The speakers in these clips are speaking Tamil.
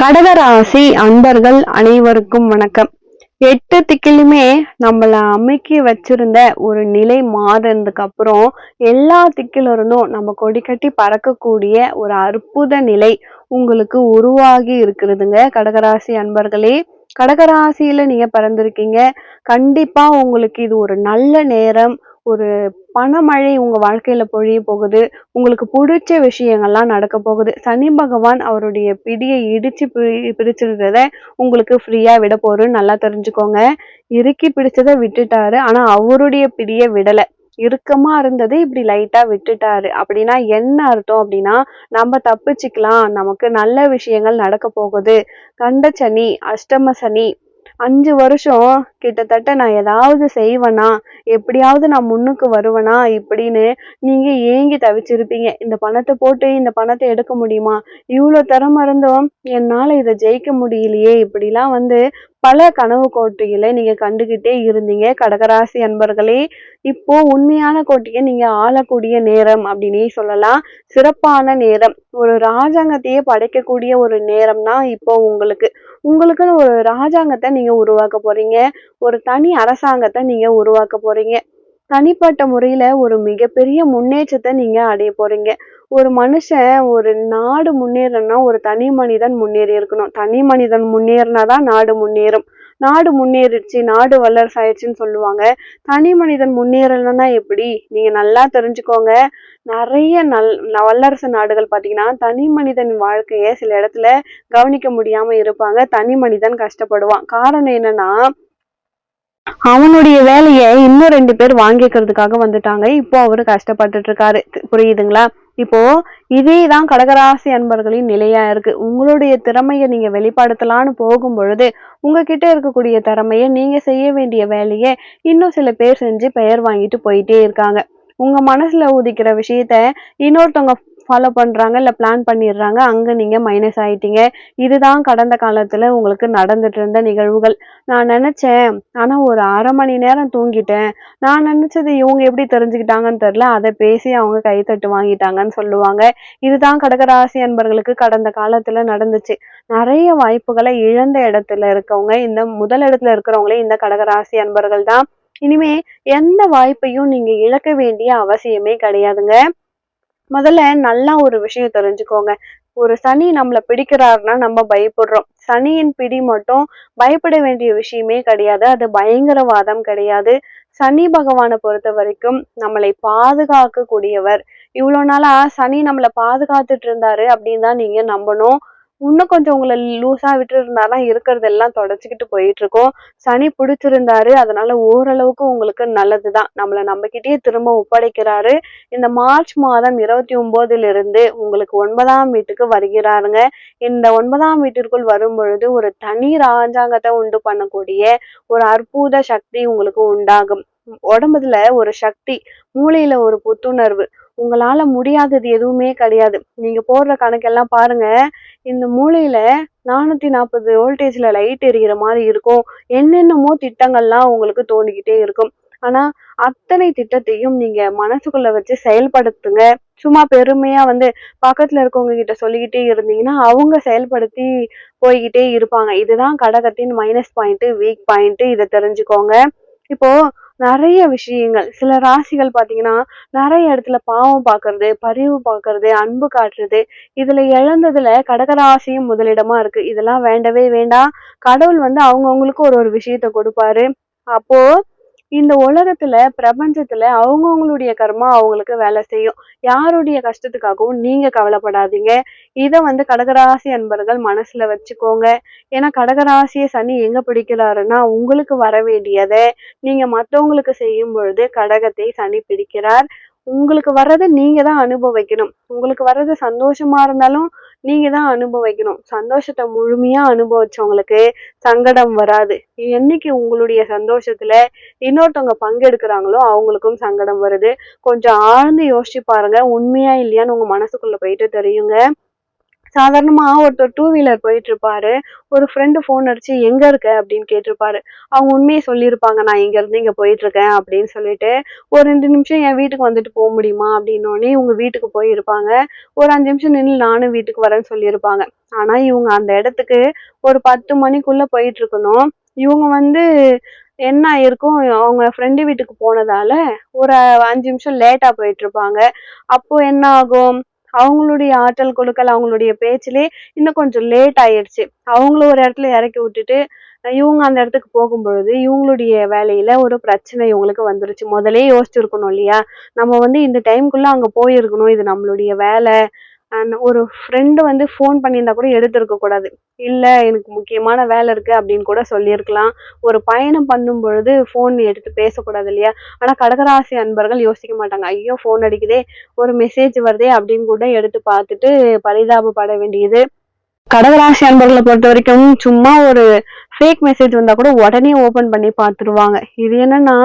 கடகராசி அன்பர்கள் அனைவருக்கும் வணக்கம். எட்டு திக்கிலுமே நம்மள அமைக்கி வச்சிருந்த ஒரு நிலை மாறினதுக்கு அப்புறம் எல்லா திக்கில இருந்தும் நம்ம கொடி கட்டி பறக்கக்கூடிய ஒரு அற்புத நிலை உங்களுக்கு உருவாகி இருக்கிறதுங்க. கடகராசி அன்பர்களே கடகராசியில நீங்க பிறந்திருக்கீங்க. கண்டிப்பா உங்களுக்கு இது ஒரு நல்ல நேரம் ஒரு பணமழை உங்க வாழ்க்கையில பொழிய போகுது. உங்களுக்கு பிடிச்ச விஷயங்கள்லாம் நடக்க போகுது. சனி பகவான் அவருடைய பிடியை இடிச்சு பிடி உங்களுக்கு ஃப்ரீயா விட போறேன்னு நல்லா தெரிஞ்சுக்கோங்க. இறுக்கி பிடிச்சதை விட்டுட்டாரு. ஆனா அவருடைய பிடியை விடல. இறுக்கமா இருந்தது இப்படி லைட்டா விட்டுட்டாரு. அப்படின்னா என்ன அர்த்தம் அப்படின்னா நம்ம தப்பிச்சுக்கலாம். நமக்கு நல்ல விஷயங்கள் நடக்க போகுது. கண்ட சனி அஷ்டம சனி அஞ்சு வருஷம் கிட்டத்தட்ட நான் ஏதாவது செய்வேனா எப்படியாவது நான் முன்னுக்கு வருவேனா இப்படின்னு நீங்கள் ஏங்கி தவிச்சிருப்பீங்க. இந்த பணத்தை போட்டு இந்த பணத்தை எடுக்க முடியுமா? இவ்வளோ திறமை இருந்தும் என்னால் இதை ஜெயிக்க முடியலையே. இப்படிலாம் வந்து பல கனவு கோட்டைகளை நீங்கள் கண்டுகிட்டே இருந்தீங்க. கடகராசி அன்பர்களே இப்போ உண்மையான கோட்டையை நீங்கள் ஆளக்கூடிய நேரம் அப்படின்னே சொல்லலாம். சிறப்பான நேரம். ஒரு ராஜாங்கத்தையே படைக்கக்கூடிய ஒரு நேரம் தான் இப்போ உங்களுக்கு உங்களுக்குன்னு ஒரு ராஜாங்கத்தை நீங்க உருவாக்க போறீங்க. ஒரு தனி அரசாங்கத்தை நீங்க உருவாக்க போறீங்க. தனிப்பட்ட முறையில ஒரு மிகப்பெரிய முன்னேற்றத்தை நீங்க அடைய போறீங்க. ஒரு மனுஷன் ஒரு நாடு முன்னேறணும்னா ஒரு தனி மனிதன் முன்னேறி இருக்கணும் தனி மனிதன் முன்னேறினாதான் நாடு முன்னேறும். நாடு முன்னேறிடுச்சு நாடு வல்லரசு ஆயிடுச்சுன்னு சொல்லுவாங்க. தனி மனிதன் முன்னேறலைன்னா எப்படி? நீங்க நல்லா தெரிஞ்சுக்கோங்க. நிறைய நல் வல்லரசு நாடுகள் பார்த்தீங்கன்னா தனி மனிதன் வாழ்க்கையை சில இடத்துல கவனிக்க முடியாம இருப்பாங்க. தனி மனிதன் கஷ்டப்படுவான். காரணம் என்னன்னா அவனுடைய வேலையை இன்னும் ரெண்டு பேர் வாங்கிக்கிறதுக்காக வந்துட்டாங்க. இப்போ அவரு கஷ்டப்பட்டுட்டு இருக்காரு. புரியுதுங்களா? இப்போ இதே தான் கடகராசி அன்பர்களின் நிலையா இருக்கு. உங்களுடைய திறமையை நீங்க வெளிப்படுத்தலான்னு போகும் பொழுது உங்ககிட்ட இருக்கக்கூடிய திறமையை நீங்க செய்ய வேண்டிய வேலையை இன்னும் சில பேர் செஞ்சு பெயர் வாங்கிட்டு போயிட்டே இருக்காங்க. உங்க மனசுல உதிக்கிற விஷயத்த இன்னொருத்தவங்க ஃபாலோ பண்ணுறாங்க இல்லை பிளான் பண்ணிடுறாங்க அங்கே நீங்கள் மைனஸ் ஆகிட்டீங்க இதுதான் கடந்த காலத்தில் உங்களுக்கு நடந்துட்டு இருந்த நிகழ்வுகள். நான் நினச்சேன் ஆனால் ஒரு அரை மணி நேரம் தூங்கிட்டேன். நான் நினச்சது இவங்க எப்படி தெரிஞ்சுக்கிட்டாங்கன்னு தெரில அதை பேசி அவங்க கைத்தட்டு வாங்கிட்டாங்கன்னு சொல்லுவாங்க. இதுதான் கடகராசி அன்பர்களுக்கு கடந்த காலத்தில் நடந்துச்சு. நிறைய வாய்ப்புகளை இழந்த இடத்துல இருக்கவங்க இந்த முதல் இடத்துல இருக்கிறவங்களே இந்த கடகராசி அன்பர்கள் தான். இனிமே எந்த வாய்ப்பையும் நீங்க இழக்க வேண்டிய அவசியமே கிடையாதுங்க. முதல்ல நல்லா ஒரு விஷயம் தெரிஞ்சுக்கோங்க. ஒரு சனி நம்மளை பிடிக்கிறாருன்னா நம்ம பயப்படுறோம். சனியின் பிடி மட்டும் பயப்பட வேண்டிய விஷயமே கிடையாது. அது பயங்கரவாதம் கிடையாது. சனி பகவானை பொறுத்த வரைக்கும் நம்மளை பாதுகாக்க கூடியவர் இவ்வளோ நாளா சனி நம்மளை பாதுகாத்துட்டு இருந்தாரு அப்படின்னு தான் நீங்க நம்பணும். இன்னும் கொஞ்சம் உங்களை லூஸா விட்டு இருக்கிறது இருக்கிறதெல்லாம் தொடச்சிக்கிட்டு போயிட்டு இருக்கோம் சனி பிடிச்சிருந்தாரு அதனால ஓரளவுக்கு உங்களுக்கு நல்லதுதான். நம்மளை நம்மகிட்டயே திரும்ப ஒப்படைக்கிறாரு. இந்த மார்ச் மாதம் இருபத்தி ஒன்பதுல இருந்து உங்களுக்கு ஒன்பதாம் வீட்டுக்கு வருகிறாருங்க. இந்த ஒன்பதாம் வீட்டிற்குள் வரும் பொழுது ஒரு தனி ராஜாங்கத்தை உண்டு பண்ணக்கூடிய ஒரு அற்புத சக்தி உங்களுக்கு உண்டாகும். உடம்புல ஒரு சக்தி மூளையில ஒரு புத்துணர்வு உங்களால முடியாதது எதுவுமே கிடையாது. நீங்க போடுற கணக்கெல்லாம் பாருங்க. இந்த மூலையில நானூத்தி நாற்பது வோல்டேஜ்ல லைட் எரிகிற மாதிரி இருக்கும். என்னென்னமோ திட்டங்கள்லாம் உங்களுக்கு தோண்டிக்கிட்டே இருக்கும். ஆனா அத்தனை திட்டத்தையும் நீங்க மனசுக்குள்ள வச்சு செயல்படுத்துங்க. சும்மா பெருமையா வந்து பக்கத்துல இருக்கவங்க கிட்ட சொல்லிக்கிட்டே இருந்தீங்கன்னா அவங்க செயல்படுத்தி போய்கிட்டே இருப்பாங்க. இதுதான் கடகத்தின் மைனஸ் பாயிண்ட் வீக் பாயிண்ட் இதை தெரிஞ்சுக்கோங்க. இப்போ நிறைய விஷயங்கள். சில ராசிகள் பாத்தீங்கன்னா நிறைய இடத்துல பாவம் பாக்குறது பரிவு பாக்குறது அன்பு காட்டுறது இதுல இழந்ததுல கடகராசியும் முதலிடமா இருக்கு. இதெல்லாம் வேண்டவே வேண்டாம். கடவுள் வந்து அவங்கவுங்களுக்கு ஒரு ஒரு விஷயத்த கொடுப்பாரு. அப்போ இந்த உலகத்துல பிரபஞ்சத்துல அவங்கவுங்களுடைய கர்மா அவங்களுக்கு வேலை செய்யும். யாருடைய கஷ்டத்துக்காகவும் நீங்க கவலைப்படாதீங்க. இதை வந்து கடகராசி அன்பர்கள் மனசுல வச்சுக்கோங்க. ஏன்னா கடகராசிய சனி எங்க பிடிக்கிறாருன்னா உங்களுக்கு வர வேண்டியதை நீங்க மற்றவங்களுக்கு செய்யும் பொழுது கடகத்தை சனி பிடிக்கிறார். உங்களுக்கு வர்றதை நீங்க தான் அனுபவிக்கணும். உங்களுக்கு வர்றது சந்தோஷமா இருந்தாலும் நீங்க தான் அனுபவிக்கணும். சந்தோஷத்தை முழுமையா அனுபவிச்சவங்களுக்கு சங்கடம் வராது. என்னைக்கு உங்களுடைய சந்தோஷத்துல இன்னொருத்தவங்க பங்கெடுக்கிறாங்களோ அவங்களுக்கும் சங்கடம் வருது. கொஞ்சம் ஆழ்ந்து யோசிச்சு பாருங்க. உண்மையா இல்லையான்னு உங்க மனசுக்குள்ள போயிட்டு தெரியுங்க. சாதாரணமாக ஒருத்தர் டூ வீலர் போயிட்டு இருப்பாரு ஒரு ஃப்ரெண்டு ஃபோன் அடிச்சு எங்க இருக்க? அப்படின்னு கேட்டிருப்பாரு. அவங்க உண்மையை சொல்லியிருப்பாங்க நான் இங்க இருந்து இங்க போயிட்டு இருக்கேன் அப்படின்னு சொல்லிட்டு ஒரு ரெண்டு நிமிஷம் என் வீட்டுக்கு வந்துட்டு போக முடியுமா? அப்படின்னோடனே இவங்க வீட்டுக்கு போயிருப்பாங்க. ஒரு அஞ்சு நிமிஷம் நின்று நானும் வீட்டுக்கு வரேன்னு சொல்லியிருப்பாங்க. ஆனா இவங்க அந்த இடத்துக்கு ஒரு பத்து மணிக்குள்ள போயிட்டு இருக்கணும் இவங்க வந்து என்ன ஆயிருக்கும் அவங்க ஃப்ரெண்டு வீட்டுக்கு போனதால ஒரு அஞ்சு நிமிஷம் லேட்டா போயிட்டு இருப்பாங்க அப்போ என்ன ஆகும்? அவங்களுடைய ஆற்றல் கொடுக்கல் அவங்களுடைய பேச்சிலே இன்னும் கொஞ்சம் லேட் ஆயிடுச்சு. அவங்கள ஒரு இடத்துல இறக்கி விட்டுட்டு இவங்க அந்த இடத்துக்கு போகும்பொழுது இவங்களுடைய வேலையில ஒரு பிரச்சனை இவங்களுக்கு வந்துருச்சு. முதலே யோசிச்சிருக்கணும் இல்லையா? நம்ம வந்து இந்த டைம்குள்ள அங்க போயிருக்கணும். இது நம்மளுடைய வேலை. ஒரு ஃப்ரெண்டு வந்து ஃபோன் பண்ணியிருந்தா கூட எடுத்திருக்க கூடாது. இல்லை எனக்கு முக்கியமான வேலை இருக்குது அப்படின்னு கூட சொல்லியிருக்கலாம். ஒரு பயணம் பண்ணும் பொழுது ஃபோன் எடுத்து பேசக்கூடாது இல்லையா? ஆனால் கடகராசி அன்பர்கள் யோசிக்க மாட்டாங்க. ஐயோ ஃபோன் அடிக்குதே ஒரு மெசேஜ் வருதே அப்படின்னு கூட எடுத்து பார்த்துட்டு பரிதாபப்பட வேண்டியது. கடகராசி அன்பர்களை பொறுத்த வரைக்கும் சும்மா ஒரு ஃபேக் மெசேஜ் வந்தால் கூட உடனே ஓப்பன் பண்ணி பார்த்துருவாங்க. இது என்னன்னா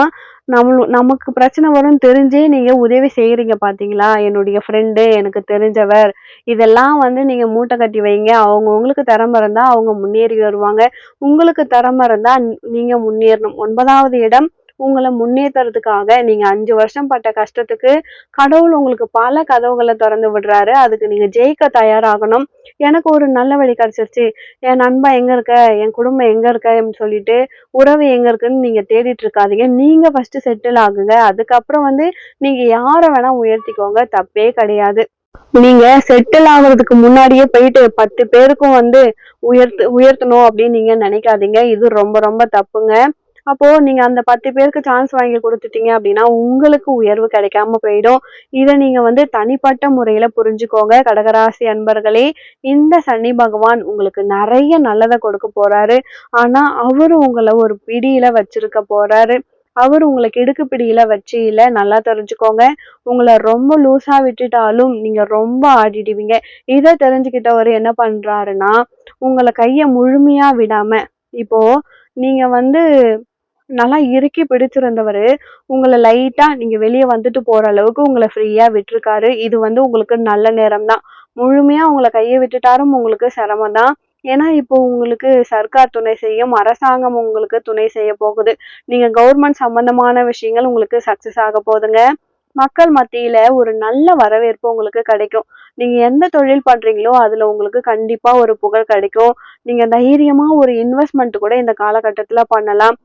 நம்மளும் நமக்கு பிரச்சனை வரும்னு தெரிஞ்சே நீங்கள் உதவி செய்கிறீங்க பார்த்தீங்களா என்னுடைய ஃப்ரெண்டு எனக்கு தெரிஞ்சவர். இதெல்லாம் வந்து நீங்கள் மூட்டை கட்டி வைங்க. அவங்க உங்களுக்கு திறமை இருந்தால் அவங்க முன்னேறி வருவாங்க. உங்களுக்கு திறமை இருந்தால் நீங்கள் முன்னேறணும். ஒன்பதாவது இடம் உங்களை முன்னேற்றுறதுக்காக நீங்கள் அஞ்சு வருஷம் பட்ட கஷ்டத்துக்கு கடவுள் உங்களுக்கு பல கதவுகளை திறந்து விடுறாரு. அதுக்கு நீங்கள் ஜெயிக்க தயாராகணும். எனக்கு ஒரு நல்ல வழி கிடச்சிருச்சு. என் நண்பன் எங்கே இருக்க? என் குடும்பம் எங்கே இருக்கன்னு சொல்லிட்டு உறவு எங்கே இருக்குன்னு நீங்கள் தேடிட்டு இருக்காதீங்க. நீங்கள் ஃபஸ்ட்டு செட்டில் ஆகுங்க. அதுக்கப்புறம் வந்து நீங்கள் யாரை வேணால் உயர்த்திக்கோங்க. தப்பே கிடையாது. நீங்க செட்டில் ஆகுறதுக்கு முன்னாடியே போயிட்டு பத்து பேருக்கும் வந்து உயர்த்து உயர்த்தணும் அப்படின்னு நீங்க நினைக்காதீங்க. இது ரொம்ப ரொம்ப தப்புங்க. அப்போ நீங்க அந்த பத்து பேருக்கு சான்ஸ் வாங்கி கொடுத்துட்டீங்க அப்படின்னா உங்களுக்கு உயர்வு கிடைக்காம போயிடும். இதை நீங்க வந்து தனிப்பட்ட முறையில புரிஞ்சுக்கோங்க. கடகராசி அன்பர்களே இந்த சனி பகவான் உங்களுக்கு நிறைய நல்லதை கொடுக்க போறாரு. ஆனா அவரு உங்களை ஒரு பிடியில வச்சிருக்க போறாரு. அவர் உங்களை கிடுக்கு பிடியில வச்சு இல்ல நல்லா தெரிஞ்சுக்கோங்க. உங்களை ரொம்ப லூசா விட்டுட்டாலும் நீங்க ரொம்ப ஆடிடுவீங்க. இதை தெரிஞ்சுக்கிட்டவர் என்ன பண்றாருன்னா உங்களை கைய முழுமையா விடாம இப்போ நீங்க வந்து நல்லா இறுக்கி பிடிச்சிருந்தவர். உங்களை லைட்டாக நீங்கள் வெளியே வந்துட்டு போகிற அளவுக்கு உங்களை ஃப்ரீயாக விட்டுருக்காரு. இது வந்து உங்களுக்கு நல்ல நேரம் தான். முழுமையாக உங்களை கையை விட்டுட்டாரும் உங்களுக்கு சிரமம் தான். ஏன்னா இப்போ உங்களுக்கு சர்க்கார் துணை செய்யும் அரசாங்கம் உங்களுக்கு துணை செய்ய போகுது. நீங்கள் கவர்மெண்ட் சம்பந்தமான விஷயங்கள் உங்களுக்கு சக்ஸஸ் ஆக போகுதுங்க. மக்கள் மத்தியில ஒரு நல்ல வரவேற்பு உங்களுக்கு கிடைக்கும். நீங்க எந்த தொழில் பண்றீங்களோ அதுல உங்களுக்கு கண்டிப்பா ஒரு புகழ் கிடைக்கும். நீங்க தைரியமா ஒரு இன்வெஸ்ட்மெண்ட் கூட இந்த காலகட்டத்துல பண்ணலாம்.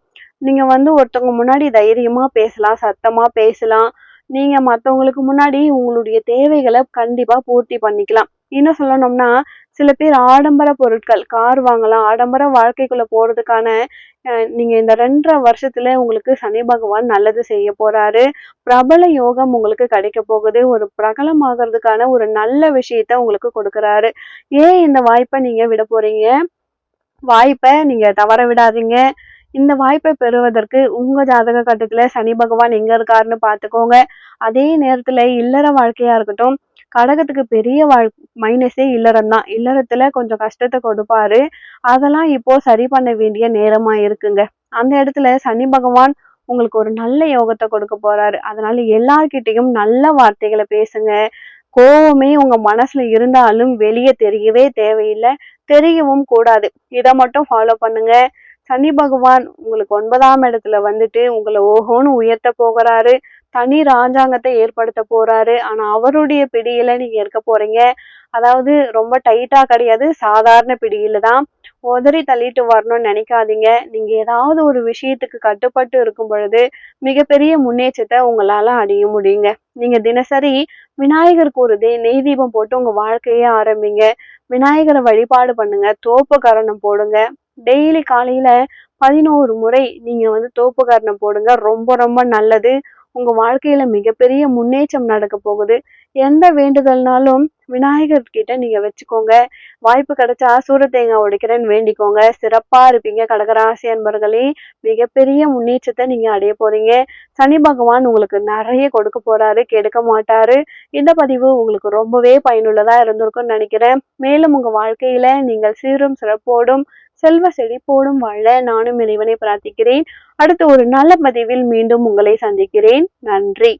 நீங்க வந்து ஒருத்தவங்க முன்னாடி தைரியமா பேசலாம் சத்தமா பேசலாம். நீங்க மற்றவங்களுக்கு முன்னாடி உங்களுடைய தேவைகளை கண்டிப்பா பூர்த்தி பண்ணிக்கலாம். இன்னும் சொல்லணும்னா சில பேர் ஆடம்பர பொருட்கள் கார் வாங்கலாம் ஆடம்பர வாழ்க்கைக்குள்ள போறதுக்கான நீங்க இந்த ரெண்டரை வருஷத்துல உங்களுக்கு சனி பகவான் நல்லது செய்ய போறாரு. பிரபல யோகம் உங்களுக்கு கிடைக்க போகுது. ஒரு பிரகலமாகிறதுக்கான ஒரு நல்ல விஷயத்த உங்களுக்கு கொடுக்கறாரு. ஏன் இந்த வாய்ப்பை நீங்க விட போறீங்க? வாய்ப்பை நீங்க தவற விடாதீங்க. இந்த வாய்ப்பை பெறுவதற்கு உங்க ஜாதக கட்டத்துல சனி பகவான் எங்க இருக்காருன்னு பாத்துக்கோங்க. அதே நேரத்துல இல்லற வாழ்க்கையா இருக்கட்டும் கடகத்துக்கு பெரிய வாழ் மைனஸே இல்லறம் தான். இல்லறத்துல கொஞ்சம் கஷ்டத்தை கொடுப்பாரு. அதெல்லாம் இப்போ சரி பண்ண வேண்டிய நேரமா இருக்குங்க. அந்த இடத்துல சனி பகவான் உங்களுக்கு ஒரு நல்ல யோகத்தை கொடுக்க போறாரு. அதனால எல்லார்கிட்டையும் நல்ல வார்த்தைகளை பேசுங்க. கோவமே உங்க மனசுல இருந்தாலும் வெளியே தெரியவே தேவையில்லை. தெரியவும் கூடாது. இதை மட்டும் ஃபாலோ பண்ணுங்க. சனி பகவான் உங்களுக்கு ஒன்பதாம் இடத்துல வந்துட்டு உங்களை ஓஹோன்னு உயர்த்த போகிறாரு. தனி ராஜாங்கத்தை ஏற்படுத்த போறாரு. ஆனா அவருடைய பிடியில நீங்க இருக்க போறீங்க. அதாவது ரொம்ப டைட்டா கிடையாது. சாதாரண பிடியில தான். உதறி தள்ளிட்டு வரணும்னு நினைக்காதீங்க. நீங்க ஏதாவது ஒரு விஷயத்துக்கு கட்டுப்பட்டு இருக்கும் பொழுது மிகப்பெரிய முன்னேற்றத்தை உங்களால அடைய முடியுங்க. நீங்க தினசரி விநாயகருக்கு ஒரு தே நெய் தீபம் போட்டு உங்க வாழ்க்கையே ஆரம்பிங்க. விநாயகரை வழிபாடு பண்ணுங்க. தோப்பு கரணம் போடுங்க. டெய்லி காலையில் பதினோரு முறை நீங்கள் வந்து தோப்பு கரணம் போடுங்க. ரொம்ப ரொம்ப நல்லது. உங்கள் வாழ்க்கையில் மிகப்பெரிய முன்னேற்றம் நடக்க போகுது. எந்த வேண்டுதல்னாலும் விநாயகர் கிட்ட நீங்கள் வச்சுக்கோங்க. வாய்ப்பு கிடைச்சா சூர தேங்காய் உடைக்கிறேன்னு வேண்டிக்கோங்க. சிறப்பாக இருப்பீங்க. கடகராசி அன்பர்களே மிகப்பெரிய முன்னேற்றத்தை நீங்கள் அடைய போகிறீங்க சனி பகவான் உங்களுக்கு நிறைய கொடுக்க போகிறாரு கெடுக்க மாட்டாரு. இந்த பதிவு உங்களுக்கு ரொம்பவே பயனுள்ளதாக இருந்திருக்கும்னு நினைக்கிறேன். மேலும் உங்கள் வாழ்க்கையில் நீங்கள் சீரும் சிறப்போடும் செல்வ செழிப்போடும் வாழ நானும் இறைவனை பிரார்த்திக்கிறேன். அடுத்து ஒரு நல்ல பதிவில் மீண்டும் உங்களை சந்திக்கிறேன். நன்றி.